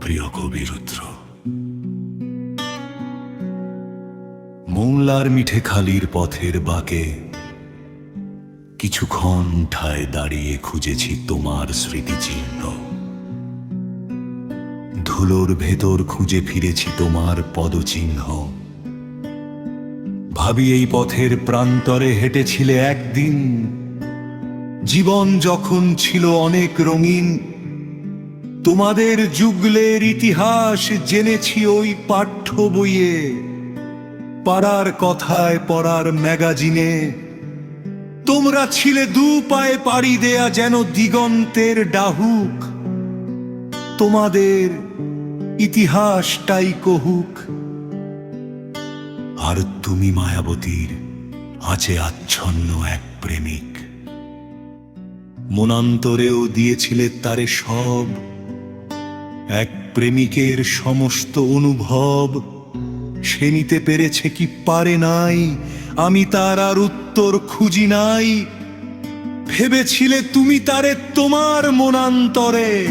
প্রিয় কবি রুদ্র। মোংলার মিঠে খালির পথের বাঁকে কিছুক্ষণ ঠায় দাঁড়িয়ে খুঁজেছি তোমার স্মৃতিচিহ্ন। ধুলোর ভেতর খুঁজে ফিরেছি তোমার পদচিহ্ন। ভাবি এই পথের প্রান্তরে হেঁটেছিলে একদিন। জীবন যখন ছিল অনেক রঙিন তোমাদের যুগলের ইতিহাস জেনেছি ওই পাঠ্য বইয়ে। পাড়ার কথায় পড়ার ম্যাগাজিনে। তোমরা ছিলে দু পায়ে পাড়ি দেয়া যেন দিগন্তের ডাহুক। তোমাদের ইতিহাসটাই কহুক। আর তুমি মায়াবতীর আছে আচ্ছন্ন এক প্রেমিক। মনান্তরেও দিয়েছিলে তারে সব এক প্রেমিকের সমস্ত অনুভব। সে নিতে পেরেছে কি পারে নাই? আমি তার আর উত্তর খুঁজি নাই। ভেবেছিলে তুমি তারে তোমার মনান্তরে।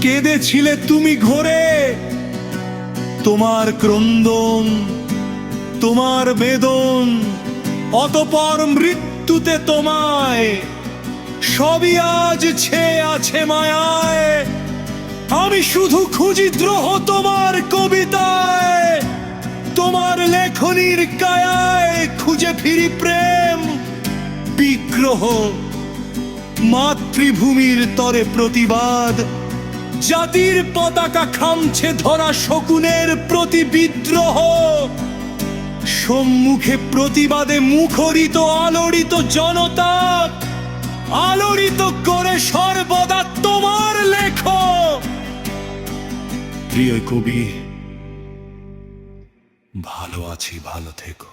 কেঁদেছিলে তুমি ঘোরে। তোমার ক্রন্দন, তোমার বেদন, অতপর মৃত্যুতে তোমায়। সবই আজ ছে আছে মায়ায়। আমি শুধু খুঁজি দ্রোহ তোমার কবিতায়। তোমার লেখনির কায়ায় খুঁজে ফিরি প্রেম। বিগ্রহ, মাতৃভূমির তরে প্রতিবাদ। জাতির পতাকা খামছে ধরা শকুনের প্রতি বিদ্রোহ। সম্মুখে প্রতিবাদে মুখরিত আলোড়িত জনতা। আলোড়িত করে সর্বদা প্রিয় কবি ভালো আছি ভালো থেকো।